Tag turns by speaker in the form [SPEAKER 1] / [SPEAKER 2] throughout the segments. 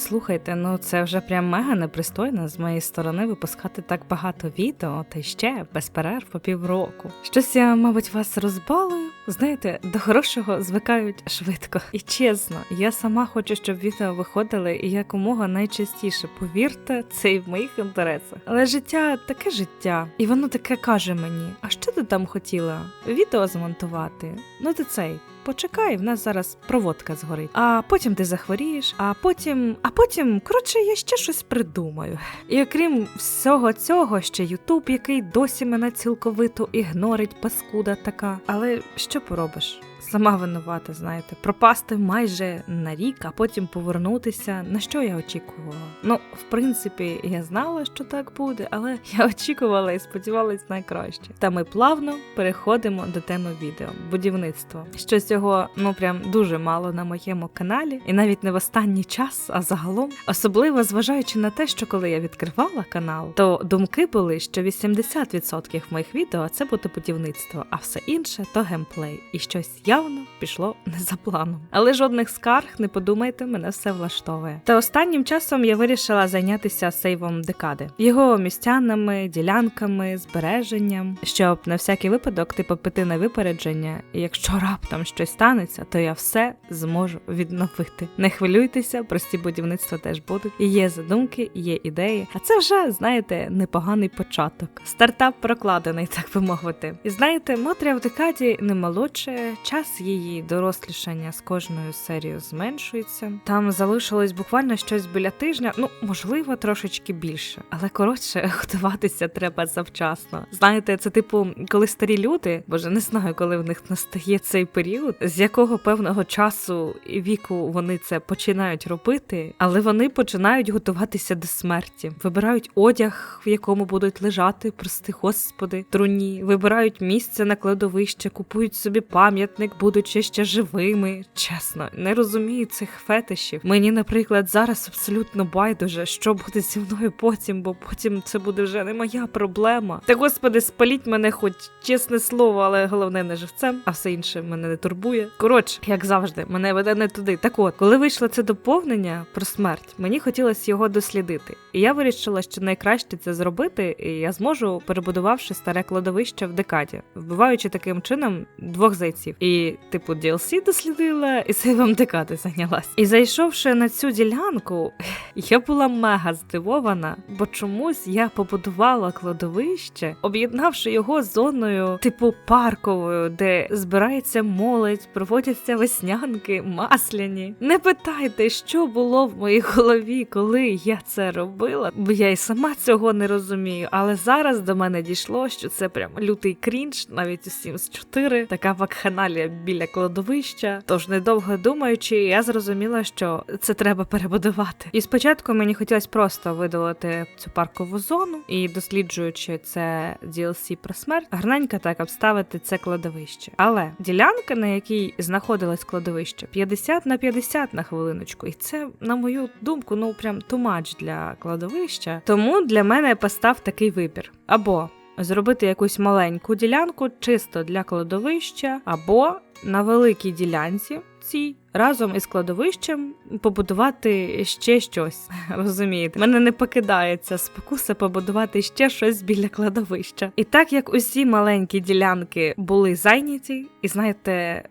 [SPEAKER 1] Слухайте, ну це вже прям мега непристойно з моєї сторони випускати так багато відео, та ще без перерв по півроку. Щось я, мабуть, вас розбалую. Знаєте, до хорошого звикають швидко. І чесно, я сама хочу, щоб відео виходили і якомога найчастіше. Повірте, це і в моїх інтересах. Але життя таке життя, і воно таке каже мені: а що ти там хотіла? Відео змонтувати? Ну ти цей. Почекай, в нас зараз проводка згорить. А потім ти захворієш, а потім, а потім, коротше, я ще щось придумаю. І окрім всього цього, ще Ютуб, який досі мене цілковито ігнорить, паскуда така. Але що поробиш? Сама винувата, знаєте, пропасти майже на рік, а потім повернутися. На що я очікувала? Ну, в принципі, я знала, що так буде, але я очікувала і сподівалась найкраще. Та ми плавно переходимо до теми відео будівництво. Що цього ну прям дуже мало на моєму каналі, і навіть не в останній час, а загалом, особливо зважаючи на те, що коли я відкривала канал, то думки були, що 80% моїх відео це буде будівництво, а все інше то геймплей. І щось явно пішло не за планом. Але жодних скарг, не подумайте, мене все влаштовує. Та останнім часом я вирішила зайнятися сейвом декади, його містянами, ділянками, збереженням, щоб на всякий випадок типу піти на випередження, і якщо раптом щось станеться, то я все зможу відновити. Не хвилюйтеся, прості будівництва теж будуть. Є задумки, є ідеї. А це вже, знаєте, непоганий початок. Стартап прокладений, так би мовити. І знаєте, Мотря в декаді не молодше, час її дорослішання з кожною серією зменшується. Там залишилось буквально щось біля тижня, ну можливо, трошечки більше, але коротше, готуватися треба завчасно. Знаєте, це типу, коли старі люди, боже, не знаю, коли в них настає цей період, з якого певного часу і віку вони це починають робити, але вони починають готуватися до смерті, вибирають одяг, в якому будуть лежати, прости господи, труні, вибирають місце на кладовище, купують собі пам'ятник, будучи ще живими. Чесно, не розумію цих фетишів. Мені, наприклад, зараз абсолютно байдуже, що буде зі мною потім, бо потім це буде вже не моя проблема. Та господи, спаліть мене, хоч чесне слово, але головне не живцем, а все інше мене не турбує. Коротше, як завжди, мене веде не туди. Так от, коли вийшло це доповнення про смерть, мені хотілося його дослідити. І я вирішила, що найкраще це зробити, і я зможу, перебудувавши старе кладовище в декаді, вбиваючи таким чином двох зайців. І, типу, DLC дослідила, і сейвом декади зайнялась. І зайшовши на цю ділянку, я була мега здивована, бо чомусь я побудувала кладовище, об'єднавши його з зоною, типу парковою, де збирається молодь, проводяться веснянки, масляні. Не питайте, що було в моїй голові, коли я це робила, бо я й сама цього не розумію. Але зараз до мене дійшло, що це прям лютий крінж, навіть у Sims 4, така вакханалія біля кладовища. Тож, недовго думаючи, я зрозуміла, що це треба перебудувати. І спочатку мені хотілося просто видалити цю паркову зону і досліджуючи це DLC про смерть, гарненько так обставити це кладовище. Але ділянка, на якій знаходилось кладовище, 50 на 50 на хвилиночку, і це, на мою думку, ну прям тумач для кладовища. Тому для мене постав такий вибір: або зробити якусь маленьку ділянку чисто для кладовища, або на великій ділянці цій разом із кладовищем побудувати ще щось. Розумієте, мене не покидається спокуса побудувати ще щось біля кладовища. І так як усі маленькі ділянки були зайняті, і знаєте,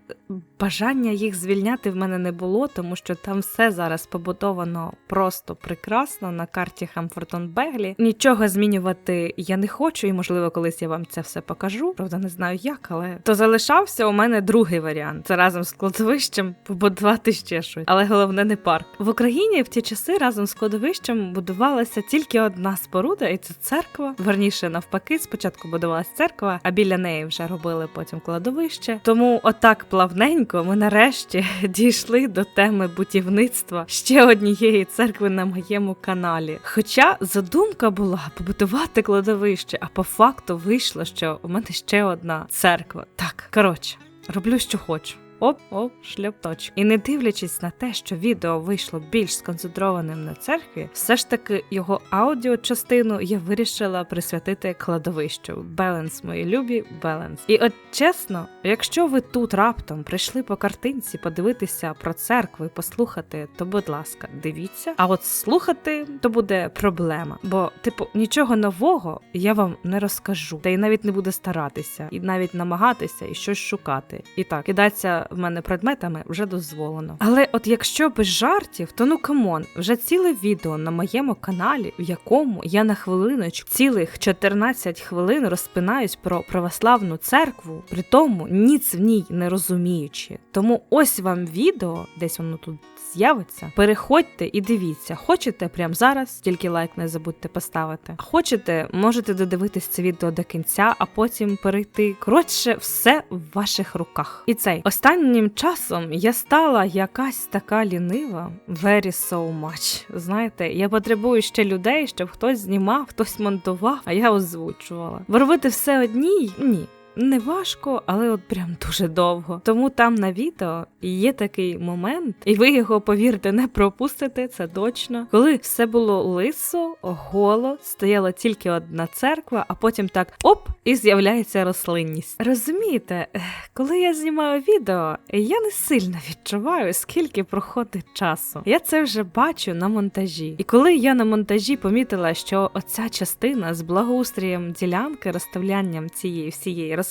[SPEAKER 1] бажання їх звільняти в мене не було, тому що там все зараз побудовано просто прекрасно на карті Хамфортон Беглі. Нічого змінювати я не хочу, і можливо, колись я вам це все покажу. Правда, не знаю як, але то залишався у мене другий варіант. Це разом з кладовищем побудувати ще щось. Але головне не парк. В Україні в ті часи разом з кладовищем будувалася тільки одна споруда, і це церква. Верніше, навпаки, спочатку будувалася церква, а біля неї вже робили потім кладовище. Тому отак плавненько ми нарешті дійшли до теми будівництва ще однієї церкви на моєму каналі. Хоча задумка була побудувати кладовище, а по факту вийшло, що у мене ще одна церква. Так, коротше, роблю, що хочу. Оп-оп, шльопточ. І не дивлячись на те, що відео вийшло більш сконцентрованим на церкві, все ж таки його аудіочастину я вирішила присвятити кладовищу. Беленс, мої любі, беленс. І от чесно, якщо ви тут раптом прийшли по картинці подивитися про церкву і послухати, то будь ласка, дивіться. А от слухати то буде проблема. Бо, типу, нічого нового я вам не розкажу, та й навіть не буду старатися, і навіть намагатися і щось шукати. І так, кидатися в мене предметами вже дозволено. Але от якщо без жартів, то ну камон, вже ціле відео на моєму каналі, в якому я на хвилиночку цілих 14 хвилин розпинаюсь про православну церкву, при тому ніц в ній не розуміючи. Тому ось вам відео, десь воно тут з'явиться. Переходьте і дивіться. Хочете прямо зараз, тільки лайк не забудьте поставити. Хочете, можете додивитись це відео до кінця, а потім перейти. Коротше, все в ваших руках. І цей останнім часом я стала якась така лінива. Very so much. Знаєте, я потребую ще людей, щоб хтось знімав, хтось монтував, а я озвучувала. Бо робити все одній ні. Не важко, але от прям дуже довго. Тому там на відео є такий момент, і ви його, повірте, не пропустите, це точно. Коли все було лисо, голо, стояла тільки одна церква, а потім так оп, і з'являється рослинність. Розумієте, коли я знімаю відео, я не сильно відчуваю, скільки проходить часу. Я це вже бачу на монтажі. І коли я на монтажі помітила, що оця частина з благоустрієм ділянки, розставлянням цієї всієї рослинності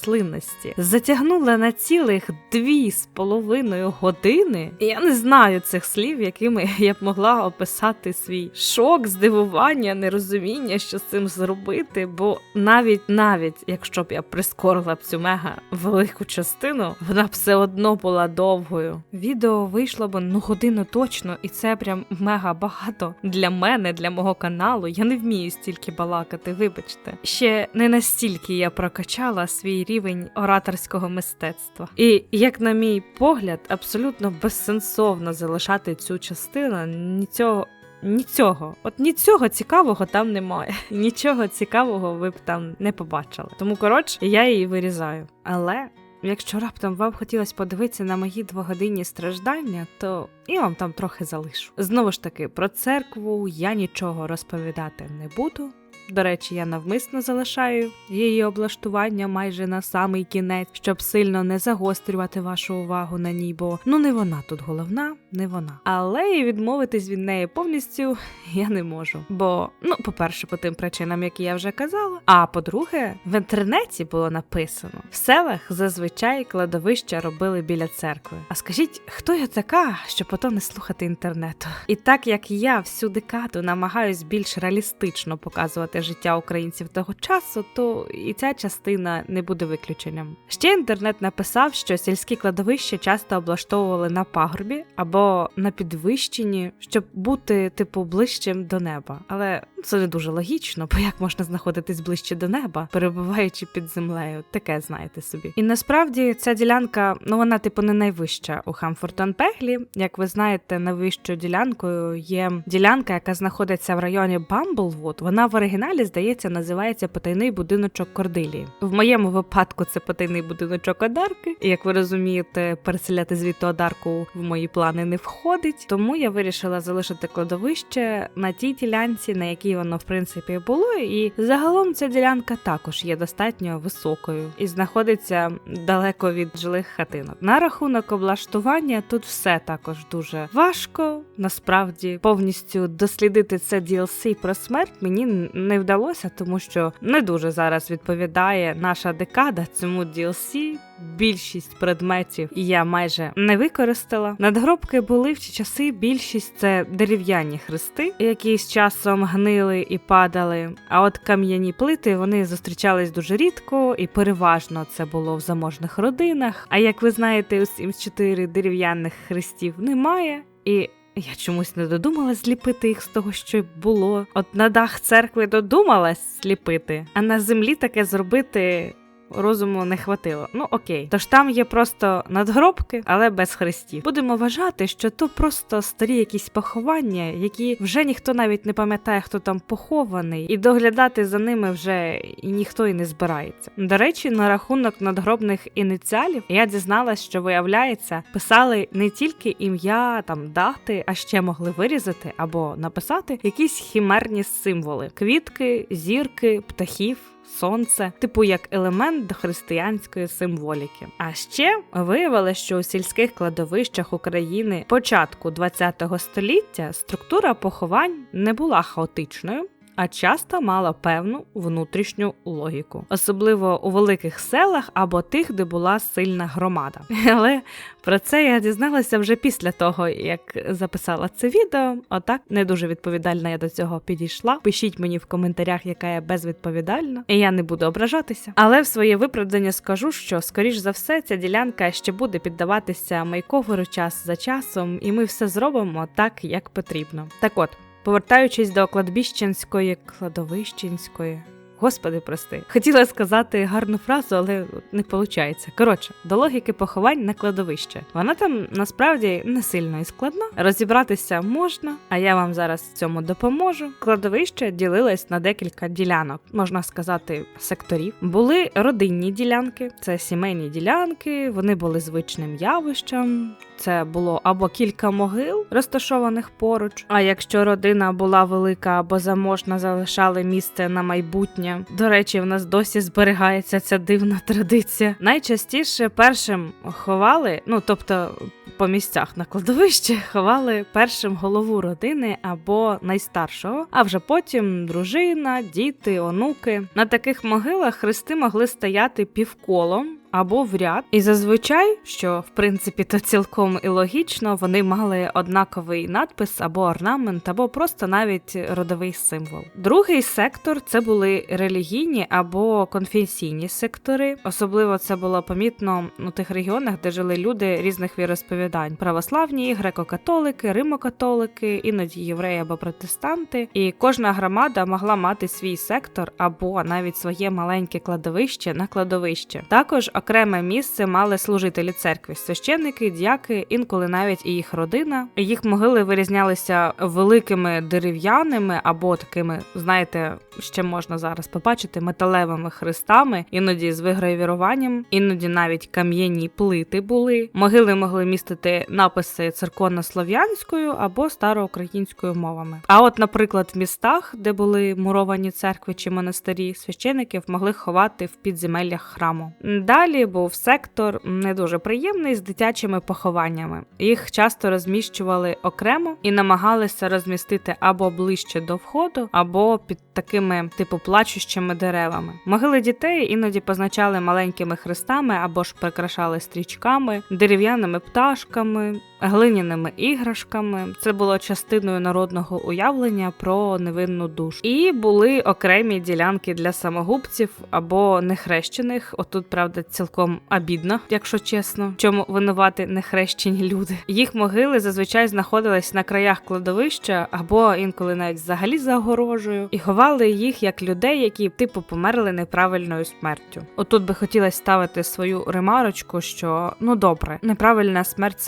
[SPEAKER 1] затягнула на цілих дві з половиною години. І я не знаю цих слів, якими я б могла описати свій шок, здивування, нерозуміння, що з цим зробити. Бо навіть навіть якщо б я прискорила б цю мега велику частину, вона б все одно була довгою. Відео вийшло б ну годину точно, і це прям мега багато для мене, для мого каналу. Я не вмію стільки балакати, вибачте. Ще не настільки я прокачала свій рівень ораторського мистецтва. І як на мій погляд, абсолютно безсенсовно залишати цю частину. Нічого. Нічого, от нічого цікавого там немає. Нічого цікавого ви б там не побачили. Тому коротше, я її вирізаю. Але якщо раптом вам хотілося подивитися на мої двогодинні страждання, то я вам там трохи залишу. Знову ж таки, про церкву я нічого розповідати не буду. До речі, я навмисно залишаю її облаштування майже на самий кінець, щоб сильно не загострювати вашу увагу на ній, бо ну не вона тут головна, не вона. Але і відмовитись від неї повністю я не можу. Бо, ну, по-перше, по тим причинам, які я вже казала. А по-друге, в інтернеті було написано: в селах зазвичай кладовища робили біля церкви. А скажіть, хто я така, щоб потім не слухати інтернету? І так як я всю декаду намагаюсь більш реалістично показувати життя українців того часу, то і ця частина не буде виключенням. Ще інтернет написав, що сільські кладовища часто облаштовували на пагорбі або на підвищенні, щоб бути типу ближчим до неба. Але це не дуже логічно, бо як можна знаходитись ближче до неба, перебуваючи під землею, таке знаєте собі. І насправді ця ділянка, ну вона типу не найвища у Хамфортон Пеглі. Як ви знаєте, найвищою ділянкою є ділянка, яка знаходиться в районі Бамблвуд. Вона в оригіналі, здається, називається потайний будиночок Кордилії. В моєму випадку це потайний будиночок Одарки. І як ви розумієте, переселяти звідти Одарку в мої плани не входить. Тому я вирішила залишити кладовище на тій ділянці, на якій воно в принципі було. І загалом ця ділянка також є достатньо високою і знаходиться далеко від жилих хатинок. На рахунок облаштування тут все також дуже важко. Насправді повністю дослідити це DLC про смерть мені не вдалося, тому що не дуже зараз відповідає наша декада цьому DLC. Більшість предметів я майже не використала. Надгробки були в ті часи. Більшість це дерев'яні хрести, які з часом гнили і падали. А от кам'яні плити вони зустрічались дуже рідко, і переважно це було в заможних родинах. А як ви знаєте, у Sims 4 дерев'яних хрестів немає і. Я чомусь не додумалась зліпити їх з того, що було. От на дах церкви додумалась зліпити, а на землі таке зробити розуму не хватило. Ну окей. Тож там є просто надгробки, але без хрестів. Будемо вважати, що то просто старі якісь поховання, які вже ніхто навіть не пам'ятає, хто там похований, і доглядати за ними вже ніхто і не збирається. До речі, на рахунок надгробних ініціалів я дізналась, що виявляється, писали не тільки ім'я, там дати, а ще могли вирізати або написати якісь хімерні символи: квітки, зірки, птахів. Сонце, типу як елемент християнської символіки. А ще виявилося, що у сільських кладовищах України початку ХХ століття структура поховань не була хаотичною. А часто мала певну внутрішню логіку, особливо у великих селах або тих, де була сильна громада. Але про це я дізналася вже після того, як записала це відео. Отак не дуже відповідальна я до цього підійшла. Пишіть мені в коментарях, яка я безвідповідальна, і я не буду ображатися. Але в своє виправдання скажу, що скоріш за все ця ділянка ще буде піддаватися мейковеру час за часом, і ми все зробимо так, як потрібно. Так от. Повертаючись до кладбіщенської, кладовищенської. Господи, прости. Хотіла сказати гарну фразу, але не виходить. Коротше, до логіки поховань на кладовище. Вона там насправді не сильно і складна. Розібратися можна, а я вам зараз цьому допоможу. Кладовище ділилось на декілька ділянок, можна сказати, секторів. Були родинні ділянки, це сімейні ділянки, вони були звичним явищем. Це було або кілька могил, розташованих поруч. А якщо родина була велика або заможна, залишали місце на майбутнє. До речі, в нас досі зберігається ця дивна традиція. Найчастіше першим ховали, ну тобто по місцях на кладовищі ховали першим голову родини або найстаршого, а вже потім дружина, діти, онуки. На таких могилах хрести могли стояти півколом або в ряд. І зазвичай, що в принципі то цілком і логічно, вони мали однаковий надпис або орнамент, або просто навіть родовий символ. Другий сектор це були релігійні або конфесійні сектори. Особливо це було помітно у тих регіонах, де жили люди різних віросповідань: православні, греко-католики, римокатолики, іноді євреї або протестанти. І кожна громада могла мати свій сектор або навіть своє маленьке кладовище на кладовище. Також окреме місце мали служителі церкви, священники, дяки, інколи навіть і їх родина. Їх могили вирізнялися великими дерев'яними або такими, знаєте, ще можна зараз побачити металевими хрестами, іноді з вигравіруванням, іноді навіть кам'яні плити були. Могили могли містити написи церковно-слов'янською або староукраїнською мовами. А от, наприклад, в містах, де були муровані церкви чи монастирі, священиків могли ховати в підземеллях храму. Далі був сектор не дуже приємний з дитячими похованнями. Їх часто розміщували окремо і намагалися розмістити або ближче до входу, або під такими типу плачущими деревами. Могили дітей іноді позначали маленькими хрестами або ж прикрашали стрічками, дерев'яними пташками, глиняними іграшками. Це було частиною народного уявлення про невинну душу. І були окремі ділянки для самогубців або нехрещених. Отут, правда, цілком обідно, якщо чесно, чому винувати нехрещені люди. Їх могили зазвичай знаходились на краях кладовища або інколи навіть взагалі за огорожею, і ховали їх як людей, які типу померли неправильною смертю. Отут би хотілося ставити свою ремарочку, що ну добре, неправильна смерть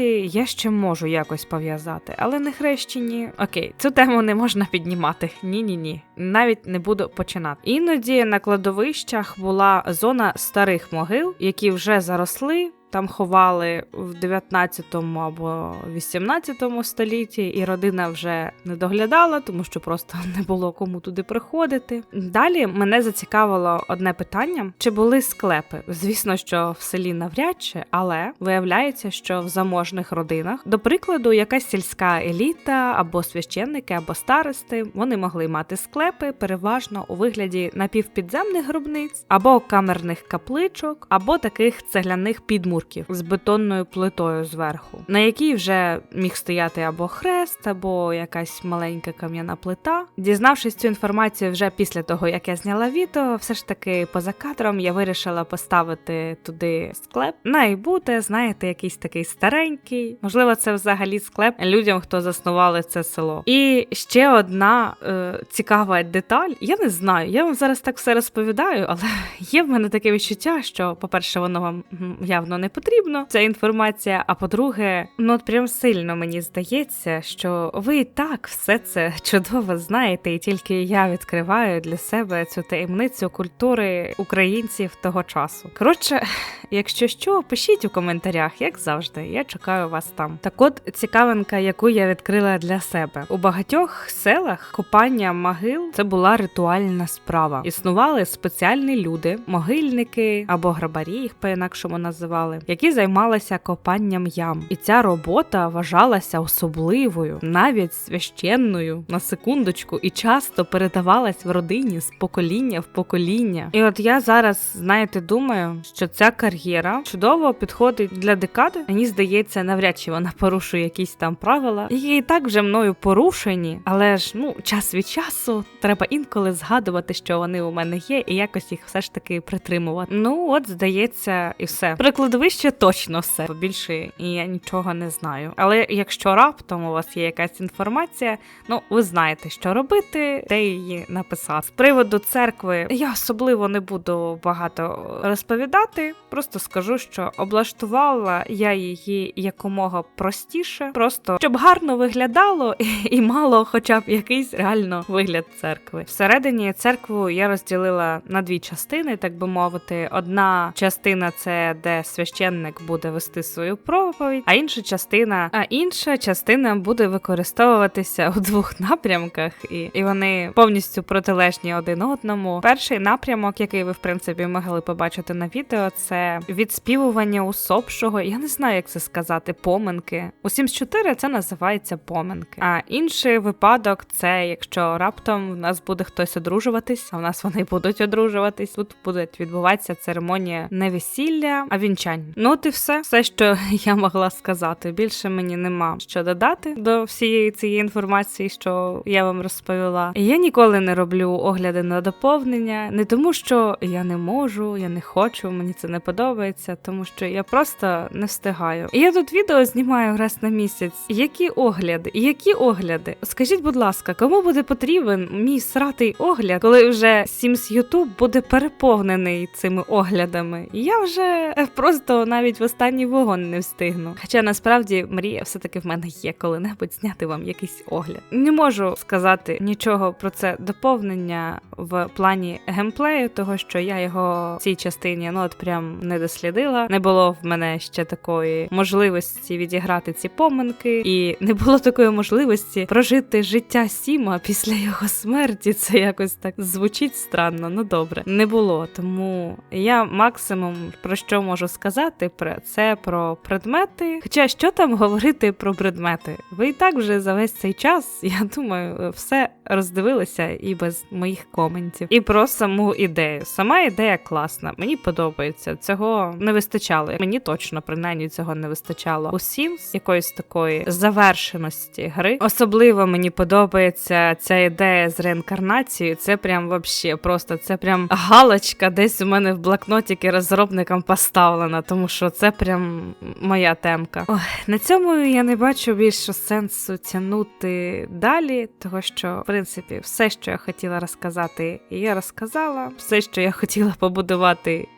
[SPEAKER 1] самогубці я ще можу якось пов'язати, але не хрещені. Окей, цю тему не можна піднімати. Ні, ні, ні. Навіть не буду починати. Іноді на кладовищах була зона старих могил, які вже заросли. Там ховали в 19 або 18 столітті, і родина вже не доглядала, тому що просто не було кому туди приходити. Далі мене зацікавило одне питання: чи були склепи? Звісно, що в селі навряд чи, але виявляється, що в заможних родинах, до прикладу, якась сільська еліта або священники, або старости, вони могли мати склепи переважно у вигляді напівпідземних гробниць, або камерних капличок, або таких цегляних підмурів фігурків з бетонною плитою зверху, на якій вже міг стояти або хрест, або якась маленька кам'яна плита. Дізнавшись цю інформацію вже після того, як я зняла відео, все ж таки поза кадром я вирішила поставити туди склеп. Най буде, знаєте, якийсь такий старенький. Можливо, це взагалі склеп людям, хто заснували це село. І ще одна е, цікава деталь. Я не знаю, я вам зараз так все розповідаю, але є в мене таке відчуття, що, по-перше, воно вам явно не потрібно, ця інформація. А по-друге, ну от прям сильно мені здається, що ви і так все це чудово знаєте, і тільки я відкриваю для себе цю таємницю культури українців того часу. Коротше, якщо що, пишіть у коментарях, як завжди. Я чекаю вас там. Так от цікавинка, яку я відкрила для себе у багатьох селах копання могил це була ритуальна справа. Існували спеціальні люди, могильники або грабарі, їх по-інакшому називали, які займалися копанням ям. І ця робота вважалася особливою, навіть священною на секундочку, і часто передавалась в родині з покоління в покоління. І от я зараз, знаєте, думаю, що ця кар'єра чудово підходить для декади. Мені здається, навряд чи вона порушує якісь там правила, які і так вже мною порушені, але ж ну час від часу треба інколи згадувати, що вони у мене є, і якось їх все ж таки притримувати. Ну от здається, і все. Про кладовище точно все. Більше я нічого не знаю. Але якщо раптом у вас є якась інформація, ну ви знаєте, що робити, де її написати. З приводу церкви я особливо не буду багато розповідати. Просто скажу, що облаштувала я її якомога простіше, просто щоб гарно виглядало і мало, хоча б якийсь реально вигляд церкви. Всередині церкву я розділила на дві частини, так би мовити. Одна частина це де священник буде вести свою проповідь, а інша частина, а інша частина буде використовуватися у двох напрямках, і, і вони повністю протилежні один одному. Перший напрямок, який ви в принципі могли побачити на відео, це відспівування усопшого. Я не знаю, як це сказати. Поминки. У Sims 4 це називається поминки. А інший випадок це якщо раптом в нас буде хтось одружуватись, а в нас вони будуть одружуватись. Тут буде відбуватися церемонія не весілля, а вінчання. Ну от і все, все, що я могла сказати. Більше мені нема що додати до всієї цієї інформації, що я вам розповіла. Я ніколи не роблю огляди на доповнення, не тому, що я не можу, я не хочу, мені це не подобається, тому що я просто не встигаю. І я тут відео знімаю раз на місяць. Які огляди? Які огляди? Скажіть, будь ласка, кому буде потрібен мій сратий огляд, коли вже Sims YouTube буде переповнений цими оглядами? Я вже е, просто навіть в останній вагон не встигну. Хоча насправді мрія все-таки в мене є коли-небудь зняти вам якийсь огляд. Не можу сказати нічого про це доповнення в плані геймплею, того що я його в цій частині ну от прям не дослідила. Не було в мене ще такої можливості відіграти ці поминки, і не було такої можливості прожити життя Сіма після його смерті. Це якось так звучить странно. Ну добре, не було. Тому я максимум про що можу сказати про це про предмети. Хоча що там говорити про предмети? Ви і так вже за весь цей час, я думаю, все роздивилися і без моїх коментів. І про саму ідею. Сама ідея класна, мені подобається. Цього не вистачало. Мені точно принаймні цього не вистачало. У Sims якоїсь такої завершеності гри. Особливо мені подобається ця ідея з реінкарнацією. Це прям вообще просто це прям галочка десь у мене в блокнотіки розробникам поставлена, тому що це прям моя темка. Ой, на цьому я не бачу більше сенсу тягнути далі, того що в принципі все, що я хотіла розказати, я розказала. Все, що я хотіла побудувати.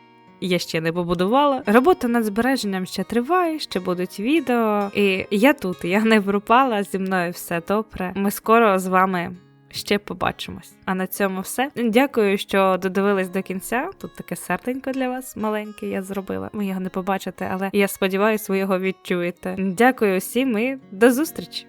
[SPEAKER 1] Я ще не побудувала. Робота над збереженням ще триває, ще будуть відео. І я тут, я не пропала, зі мною все добре. Ми скоро з вами ще побачимось. А на цьому все. Дякую, що додивились до кінця. Тут таке серденько для вас маленьке. Я зробила. Ви його не побачите, але я сподіваюся, ви його відчуєте. Дякую всім і до зустрічі!